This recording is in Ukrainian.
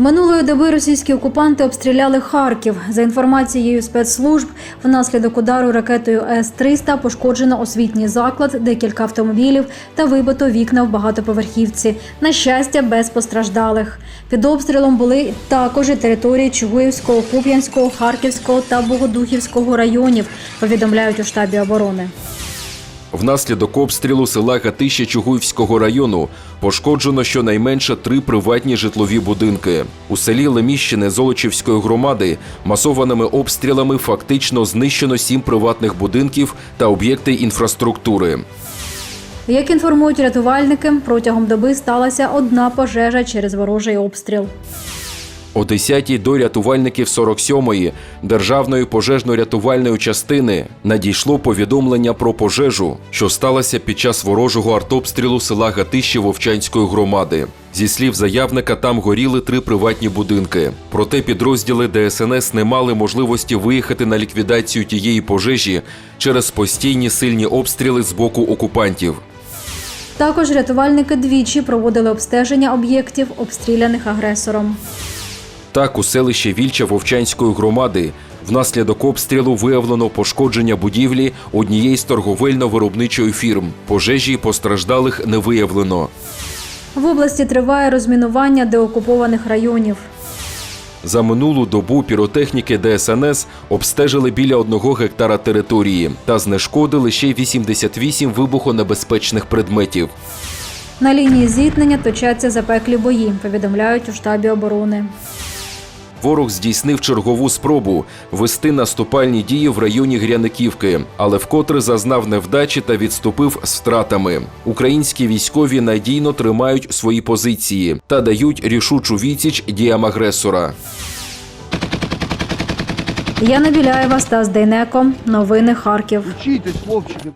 Минулої доби російські окупанти обстріляли Харків. За інформацією спецслужб, внаслідок удару ракетою С-300 пошкоджено освітній заклад, декілька автомобілів та вибито вікна в багатоповерхівці. На щастя, без постраждалих. Під обстрілом були також і території Чугуївського, Куп'янського, Харківського та Богодухівського районів. Повідомляють у штабі оборони. Внаслідок обстрілу села Гатище Чугуївського району пошкоджено щонайменше три приватні житлові будинки. У селі Леміщини Золочівської громади масованими обстрілами фактично знищено сім приватних будинків та об'єкти інфраструктури. Як інформують рятувальники, протягом доби сталася одна пожежа через ворожий обстріл. О 10-й до рятувальників 47-ї державної пожежно-рятувальної частини надійшло повідомлення про пожежу, що сталося під час ворожого артобстрілу села Гатище Вовчанської громади. Зі слів заявника, там горіли три приватні будинки. Проте підрозділи ДСНС не мали можливості виїхати на ліквідацію тієї пожежі через постійні сильні обстріли з боку окупантів. Також рятувальники двічі проводили обстеження об'єктів, обстріляних агресором. Так, у селищі Вільча Вовчанської громади внаслідок обстрілу виявлено пошкодження будівлі однієї з торговельно-виробничої фірм. Пожежі постраждалих не виявлено. В області триває розмінування деокупованих районів. За минулу добу піротехніки ДСНС обстежили біля одного гектара території та знешкодили ще 88 вибухонебезпечних предметів. На лінії зіткнення точаться запеклі бої, повідомляють у штабі оборони. Ворог здійснив чергову спробу вести наступальні дії в районі Гряниківки, але вкотре зазнав невдачі та відступив з втратами. Українські військові надійно тримають свої позиції та дають рішучу відсіч діям агресора. Яна Біляєва, Стас Дейнеко. Новини Харків. Учитесь, хлопчики.